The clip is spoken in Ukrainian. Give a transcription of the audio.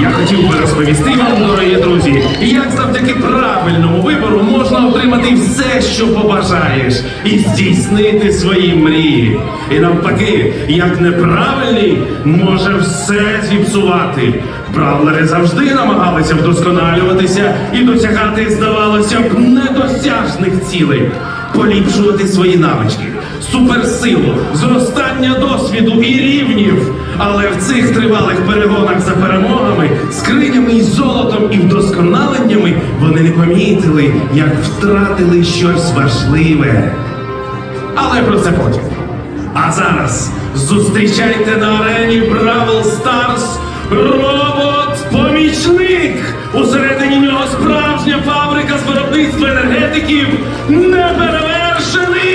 Я хотів би розповісти вам, дорогі друзі, як завдяки правильному вибору можна отримати все, що побажаєш, і здійснити свої мрії. І навпаки, як неправильний може все зіпсувати. Бравлери завжди намагалися вдосконалюватися і досягати, здавалося б, недосяжних цілей, поліпшувати свої навички, суперсилу, зростання досвіду і рівнів. Але в цих тривалих перегонах за золотом і вдосконаленнями вони не помітили, як втратили щось важливе. Але про це потім. А зараз зустрічайте на арені Бравл Старс робот-помічник! Усередині нього справжня фабрика з виробництва енергетиків неперевершений